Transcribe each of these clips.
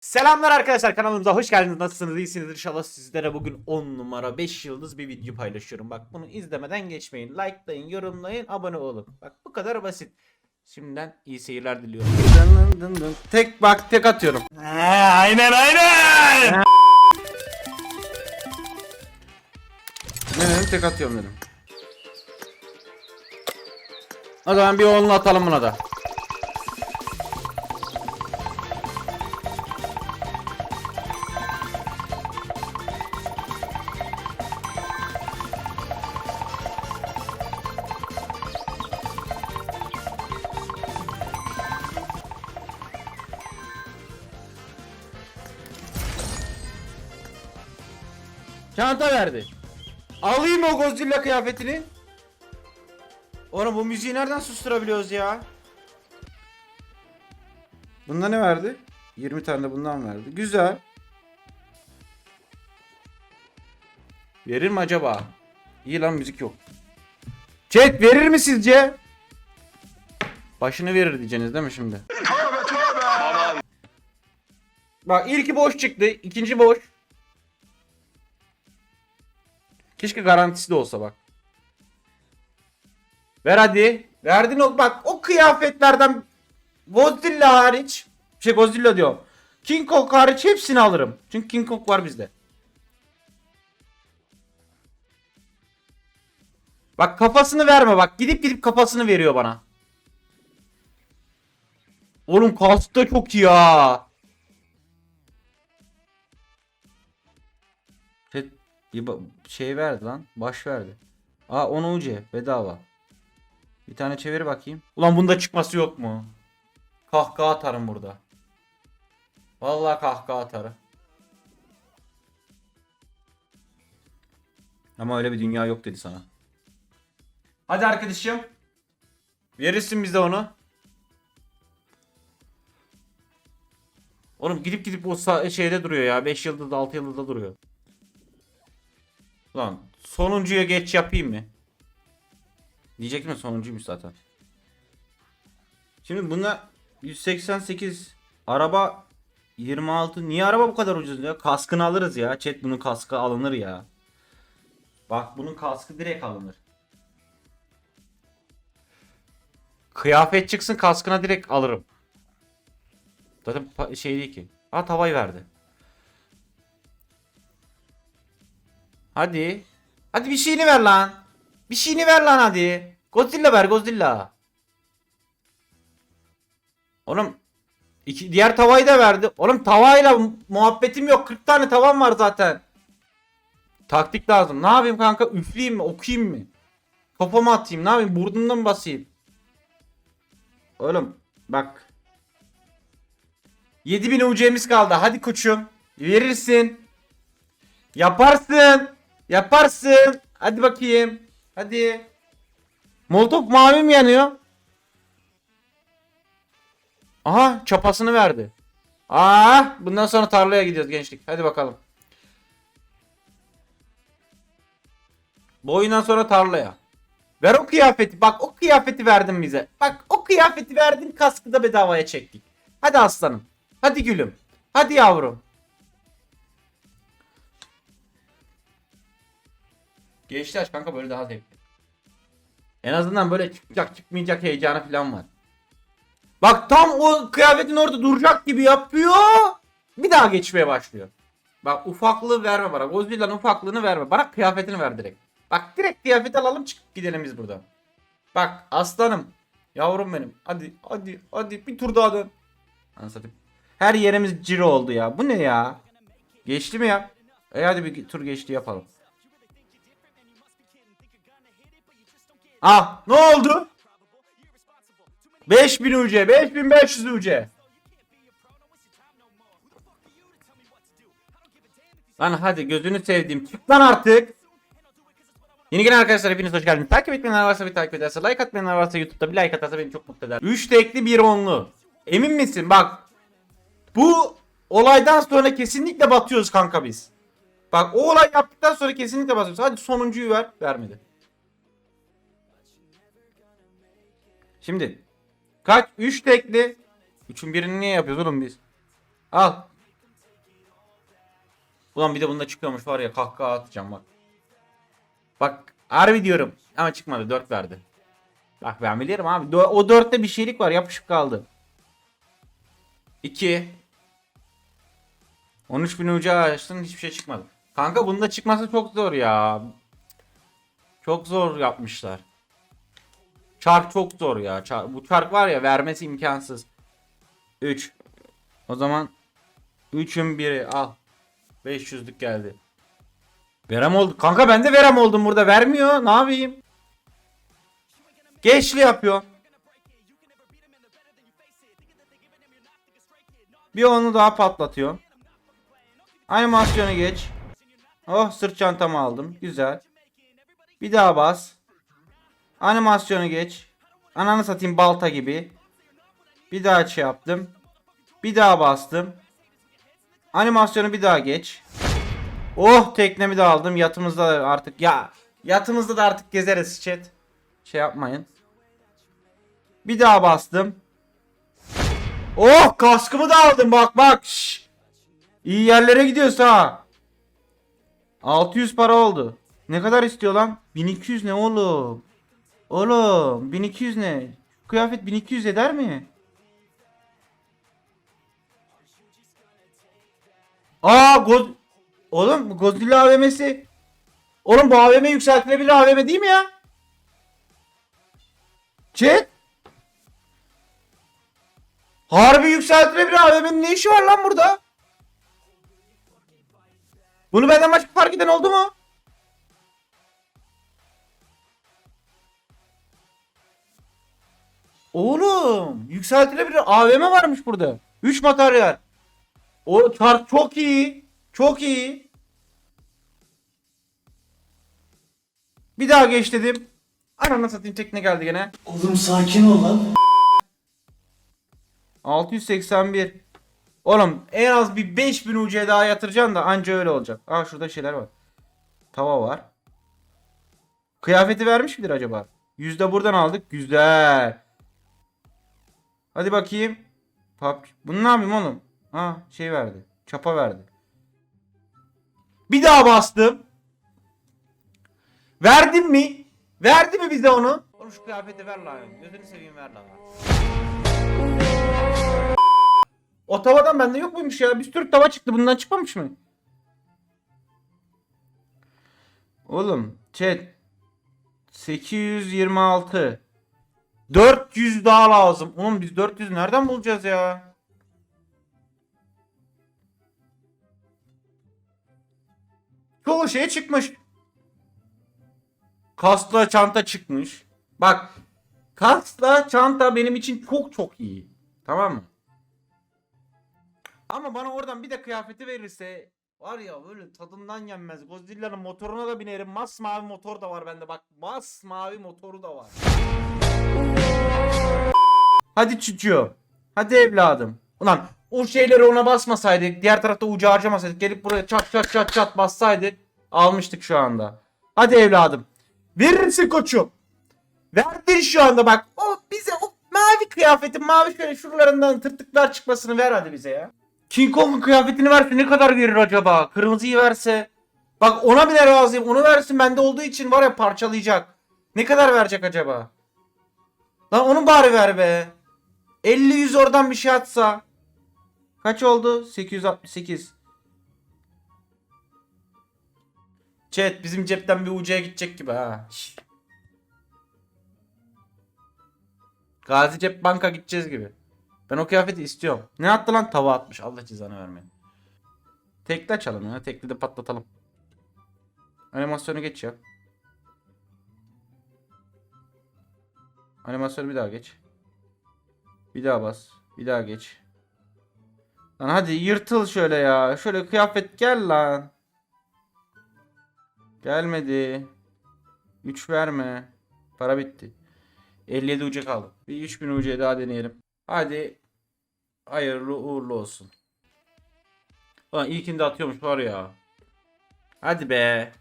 Selamlar arkadaşlar kanalımıza hoş geldiniz. Nasılsınız? İyisiniz inşallah sizlere bugün 10 numara 5 yıldız bir video paylaşıyorum. Bak bunu izlemeden geçmeyin. Likelayın, yorumlayın, abone olun. Bak bu kadar basit. Şimdiden iyi seyirler diliyorum. Dın dın dın. Tek bak tek atıyorum. aynen aynen. Ne dedim tek atıyorum dedim. O zaman bir onlu atalım buna da. Çanta verdi. Alayım o Godzilla kıyafetini. Oğlum bu müziği nereden susturabiliyoruz ya? Bunda ne verdi? 20 tane de bundan verdi. Güzel. Verir mi acaba? İyi lan müzik yok. Chat verir mi sizce? Başını verir diyeceksiniz değil mi şimdi? Bak ilki boş çıktı. ikinci boş. Keşke garantisi de olsa bak. Ver hadi. Verdin o bak o kıyafetlerden Godzilla hariç şey Godzilla diyor. King Kong hariç hepsini alırım. Çünkü King Kong var bizde. Bak kafasını verme bak. Gidip gidip kafasını veriyor bana. Oğlum kask da çok iyi ya. Bir şey verdi lan. Baş verdi. Aa 10 UC bedava. Bir tane çevir bakayım. Ulan bunda çıkması yok mu? Kahkaha atarım burada. Vallahi kahkaha atarım. Ama öyle bir dünya yok dedi sana. Hadi arkadaşım. Verirsin bize onu. Oğlum gidip gidip o şeyde duruyor ya. 5 yıldızda 6 yıldızda duruyor. Lan sonuncuya geç yapayım mı? Diyecektim ya sonuncuymuş zaten. Şimdi buna 188 araba 26 niye araba bu kadar ucuz ya? Kaskını alırız ya. Chat bunun kaskı alınır ya. Bak bunun kaskı direkt alınır. Kıyafet çıksın kaskına direkt alırım. Zaten şey değil ki. Ha tavayı verdi. Hadi. Hadi bir şeyini ver lan. Bir şeyini ver lan hadi. Godzilla ver Godzilla. Oğlum iki, diğer tavayı da verdi. Oğlum tavayla mu- muhabbetim yok. 40 tane tavam var zaten. Taktik lazım. Ne yapayım kanka? Üfleyeyim mi? Okuyayım mı? Kafama atayım. Ne yapayım? Burnumdan mı basayım? Oğlum bak. 7000 UC'miz kaldı. Hadi koçum. Verirsin. Yaparsın. Yaparsın. Hadi bakayım. Hadi. Molotov mavi mi yanıyor? Aha çapasını verdi. Aa, bundan sonra tarlaya gidiyoruz gençlik. Hadi bakalım. Bu oyundan sonra tarlaya. Ver o kıyafeti. Bak o kıyafeti verdin bize. Bak o kıyafeti verdin kaskı da bedavaya çektik. Hadi aslanım. Hadi gülüm. Hadi yavrum. Gençler kanka böyle daha zevkli. En azından böyle çıkacak çıkmayacak heyecanı falan var. Bak tam o kıyafetin orada duracak gibi yapıyor. Bir daha geçmeye başlıyor. Bak ufaklığı verme bana. Godzilla'nın ufaklığını verme. Bana kıyafetini ver direkt. Bak direkt kıyafet alalım çıkıp gidelim biz buradan. Bak aslanım. Yavrum benim. Hadi hadi hadi bir tur daha dön. Anlatayım. Her yerimiz ciro oldu ya. Bu ne ya? Geçti mi ya? E hadi bir tur geçti yapalım. Ah ne oldu? 5000 UC 5500 UC. Lan hadi gözünü sevdiğim çık lan artık. Yeni gelen arkadaşlar hepiniz hoş geldiniz. Takip etmeyenler varsa bir takip ederse, like atmayanlar varsa YouTube'da bir like atarsa beni çok mutlu eder. 3 tekli bir onlu. Emin misin? Bak. Bu olaydan sonra kesinlikle batıyoruz kanka biz. Bak o olay yaptıktan sonra kesinlikle batıyoruz. Hadi sonuncuyu ver. Vermedi. Şimdi kaç? 3 tekli. 3'ün birini niye yapıyoruz oğlum biz? Al. Ulan bir de bunda çıkıyormuş var ya kahkaha atacağım bak. Bak harbi diyorum ama çıkmadı 4 verdi. Bak ben bilirim abi. O 4'te bir şeylik var yapışık kaldı. 2 13 bin ucu açtın hiçbir şey çıkmadı. Kanka bunda çıkması çok zor ya. Çok zor yapmışlar. Çark çok zor ya. Çar- bu çark var ya vermesi imkansız. 3. O zaman 3'ün biri al. 500'lük geldi. Verem oldu. Kanka ben de verem oldum burada. Vermiyor. Ne yapayım? Geçli yapıyor. Bir onu daha patlatıyor. Animasyonu geç. Oh sırt çantamı aldım. Güzel. Bir daha bas. Animasyonu geç. Ananı satayım balta gibi. Bir daha şey yaptım. Bir daha bastım. Animasyonu bir daha geç. Oh teknemi de aldım. Yatımızda da artık ya yatımızda da artık gezeriz chat. Şey yapmayın. Bir daha bastım. Oh kaskımı da aldım bak bak. Şş. İyi yerlere gidiyoruz ha. 600 para oldu. Ne kadar istiyor lan? 1200 ne oğlum? Oğlum 1200 ne? Kıyafet 1200 eder mi? Aa Goz... Oğlum Godzilla AVM'si... Oğlum bu AVM yükseltilebilir AVM değil mi ya? Chat? Harbi yükseltilebilir AVM'nin ne işi var lan burada? Bunu benden başka fark eden oldu mu? Oğlum yükseltilebilir AVM varmış burada. 3 materyal. O çark çok iyi. Çok iyi. Bir daha geç dedim. Ananı satayım tekne geldi gene. Oğlum sakin ol lan. 681. Oğlum en az bir 5000 UC daha yatıracaksın da anca öyle olacak. Aa şurada şeyler var. Tava var. Kıyafeti vermiş midir acaba? Yüzde buradan aldık. Güzel. Hadi bakayım. Pap Bunu ne yapayım oğlum? Ha şey verdi. Çapa verdi. Bir daha bastım. Verdin mi? Verdi mi bize onu? Oğlum şu kıyafeti ver lan. Gözünü seveyim ver lan. O tavadan bende yok muymuş ya? Bir sürü tava çıktı. Bundan çıkmamış mı? Oğlum chat 826 400 daha lazım. Oğlum biz 400 nereden bulacağız ya? Çoğu şey çıkmış. Kasla çanta çıkmış. Bak kasla çanta benim için çok çok iyi. Tamam mı? Ama bana oradan bir de kıyafeti verirse var ya böyle tadından yenmez. Godzilla'nın motoruna da binerim. Masmavi motor da var bende bak. Masmavi motoru da var. Hadi çocuğum. Hadi evladım. Ulan o şeyleri ona basmasaydık, diğer tarafta ucu harcamasaydık, gelip buraya çat çat çat çat bassaydık almıştık şu anda. Hadi evladım. Verirsin koçum. Verdin şu anda bak. O bize o mavi kıyafetin mavi şöyle şuralarından tırtıklar çıkmasını ver hadi bize ya. King Kong'un kıyafetini verse ne kadar verir acaba? Kırmızıyı verse. Bak ona bile razıyım. Onu versin bende olduğu için var ya parçalayacak. Ne kadar verecek acaba? Lan onu bari ver be. 50 100 oradan bir şey atsa. Kaç oldu? 868. Chat bizim cepten bir ucuya gidecek gibi ha. Gazi Cep Banka gideceğiz gibi. Ben o kıyafeti istiyorum. Ne attı lan? Tava atmış. Allah cezanı vermeyin. Tekli açalım ya. Tekli de patlatalım. Animasyonu geç ya. Animasyonu bir daha geç. Bir daha bas. Bir daha geç. Lan hadi yırtıl şöyle ya. Şöyle kıyafet gel lan. Gelmedi. 3 verme. Para bitti. 57 uca kaldı. Bir 3000 uca daha deneyelim. Hadi. Hayırlı uğurlu olsun. Ulan ilkinde atıyormuş var ya. Hadi be.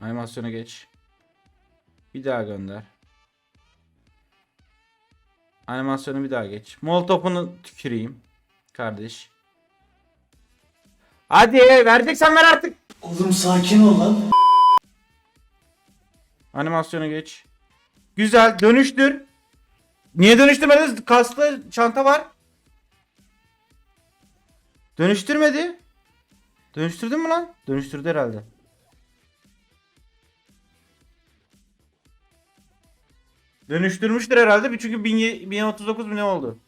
Animasyona geç. Bir daha gönder. Animasyonu bir daha geç. Molotof'unu tüküreyim. Kardeş. Hadi vereceksen ver artık. Oğlum sakin ol lan. Animasyonu geç. Güzel dönüştür. Niye dönüştürmediniz? Kaslı çanta var. Dönüştürmedi. Dönüştürdün mü lan? Dönüştürdü herhalde. Dönüştürmüştür herhalde bir çünkü 1000 1039 mu ne oldu?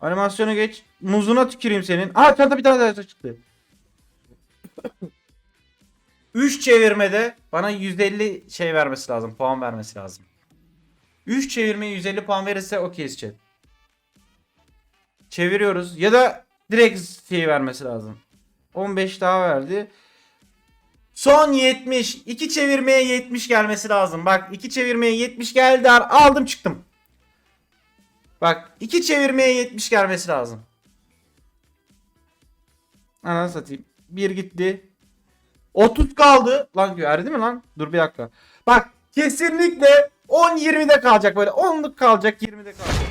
Animasyonu geç. Muzuna tüküreyim senin. Aa çanta bir tane daha çıktı. 3 çevirmede bana 150 şey vermesi lazım. Puan vermesi lazım. 3 çevirmeye 150 puan verirse okeyiz chat. Çeviriyoruz. Ya da direkt şey vermesi lazım. 15 daha verdi. Son 70. 2 çevirmeye 70 gelmesi lazım. Bak 2 çevirmeye 70 geldi. Aldım çıktım. Bak 2 çevirmeye 70 gelmesi lazım. Ananı satayım. 1 gitti. 30 kaldı. Lan verdi mi lan? Dur bir dakika. Bak kesinlikle 10-20'de kalacak böyle. 10'luk kalacak 20'de kalacak.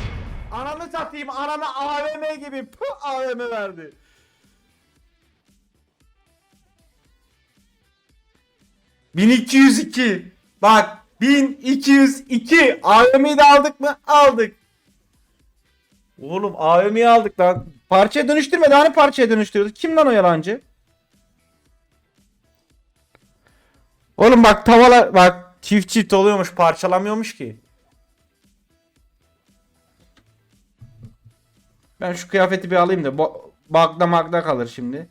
Ananı satayım anana AVM gibi. Puh, AVM verdi. ...1202. Bak 1202. AVM'yi de aldık mı? Aldık. Oğlum AVM'yi aldık lan. Parçaya dönüştürmedi. Hani parçaya dönüştürdü? Kim lan o yalancı? Oğlum bak tavalar bak çift çift oluyormuş parçalamıyormuş ki. Ben şu kıyafeti bir alayım da bagda magda kalır şimdi.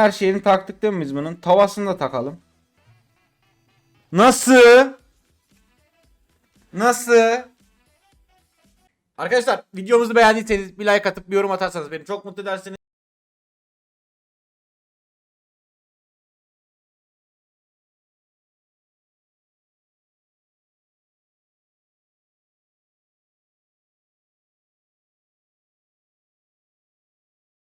Her şeyini taktık değil mi biz bunun? Tavasını da takalım. Nasıl? Nasıl? Arkadaşlar videomuzu beğendiyseniz bir like atıp bir yorum atarsanız beni çok mutlu edersiniz.